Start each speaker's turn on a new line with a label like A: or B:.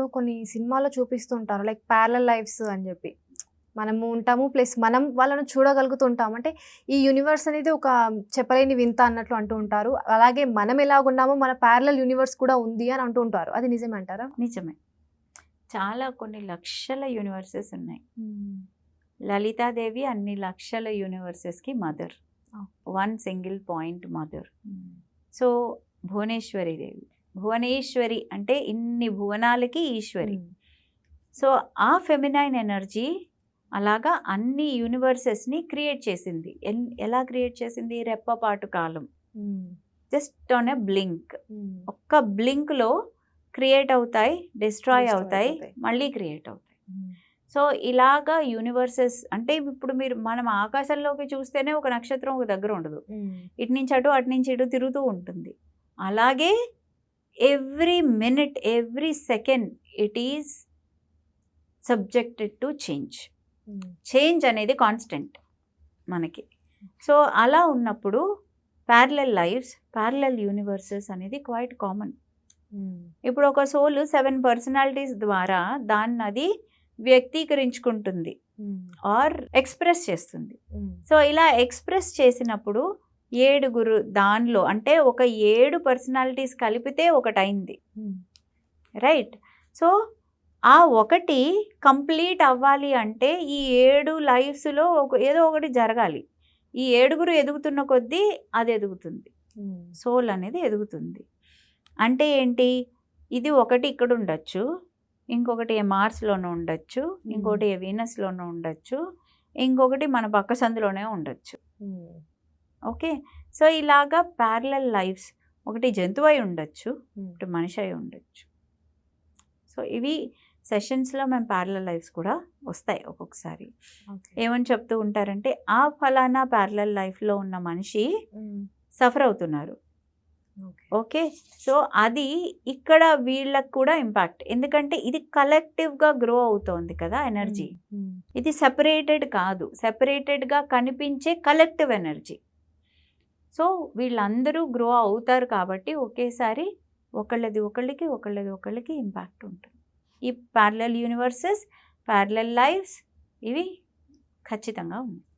A: ఇప్పుడు కొన్ని సినిమాలో చూపిస్తుంటారు. లైక్ ప్యారల లైఫ్స్ అని చెప్పి. మనము ఉంటాము ప్లస్ మనం వాళ్ళను చూడగలుగుతుంటాం అంటే ఈ యూనివర్స్ అనేది ఒక చెప్పలేని వింత అన్నట్లు అంటూ ఉంటారు. అలాగే మనం ఎలాగున్నామో మన ప్యారలల్ యూనివర్స్ కూడా ఉంది అని అంటూ ఉంటారు. అది నిజమే అంటారా?
B: నిజమే. చాలా కొన్ని లక్షల యూనివర్సెస్ ఉన్నాయి. లలితాదేవి అన్ని లక్షల యూనివర్సెస్కి mother. One single point mother. So Bhuvaneshwari Devi. Bhuvaneshwari అంటే ఇన్ని భువనాలకి ఈశ్వరి. సో ఆ ఫెమినైన్ ఎనర్జీ అలాగా అన్ని యూనివర్సెస్ని క్రియేట్ చేసింది. ఎల్- ఎలా క్రియేట్ చేసింది? రెప్పపాటు కాలం. Just on a blink. ఒక్క బ్లింక్లో క్రియేట్ అవుతాయి డిస్ట్రాయ్
A: అవుతాయి.
B: మళ్ళీ క్రియేట్ అవుతాయి. సో ఇలాగా యూనివర్సెస్ అంటే ఇప్పుడు మీరు మనం ఆకాశంలోకి చూస్తేనే ఒక నక్షత్రం ఒక దగ్గర ఉండదు. ఇటు నుంచి అటు అటు నుంచి ఇటు తిరుగుతూ ఉంటుంది. అలాగే every minute every second it is subjected to change change అనేది కాన్స్టెంట్ మనకి. సో అలా ఉన్నప్పుడు ప్యారలల్ లైఫ్స్ ప్యారలల్ యూనివర్సెస్ అనేది క్వైట్ కామన్ ఇప్పుడు ఒక సోల్ సెవెన్ పర్సనాలిటీస్ ద్వారా దాన్ని అది వ్యక్తీకరించుకుంటుంది ఆర్ ఎక్స్ప్రెస్ చేస్తుంది. సో ఇలా ఎక్స్ప్రెస్ చేసినప్పుడు ఏడుగురు దానిలో అంటే ఒక ఏడు పర్సనాలిటీస్ కలిపితే ఒకటైంది. రైట్ సో ఆ ఒకటి కంప్లీట్ అవ్వాలి అంటే ఈ ఏడు లైఫ్స్లో ఒక ఏదో ఒకటి జరగాలి. ఈ ఏడుగురు ఎదుగుతున్న కొద్దీ అది ఎదుగుతుంది. సోల్ అనేది ఎదుగుతుంది. అంటే ఏంటి? ఇది ఒకటి ఇక్కడ ఉండొచ్చు ఇంకొకటి మార్స్లోనూ ఉండొచ్చు ఇంకొకటి వీనస్లోనూ ఉండొచ్చు ఇంకొకటి మన పక్క సందులోనే ఉండొచ్చు. ఓకే. సో ఇలాగా ప్యారలల్ లైఫ్స్ ఒకటి జంతువు అయి ఉండొచ్చు ఒకటి మనిషి అయి ఉండొచ్చు. సో ఇవి సెషన్స్లో మేము ప్యారలల్ లైఫ్స్ కూడా వస్తాయి ఒక్కొక్కసారి. ఏమని చెప్తూ ఉంటారంటే ఆ ఫలానా ప్యారలల్ లైఫ్లో ఉన్న మనిషి సఫర్ అవుతున్నారు. ఓకే. సో అది ఇక్కడ వీళ్ళకి కూడా ఇంపాక్ట్. ఎందుకంటే ఇది కలెక్టివ్గా గ్రో అవుతోంది కదా ఎనర్జీ. ఇది సెపరేటెడ్ కాదు. సెపరేటెడ్గా కనిపించే కలెక్టివ్ ఎనర్జీ. సో వీళ్ళందరూ గ్రో అవుతారు కాబట్టి ఒకేసారి ఒకళ్ళది ఒకళ్ళకి ఒకళ్ళది ఒకళ్ళకి ఇంపాక్ట్ ఉంటుంది. ఈ ప్యారలల్ యూనివర్సెస్ ప్యారలల్ లైఫ్స్ ఇవి ఖచ్చితంగా ఉన్నాయి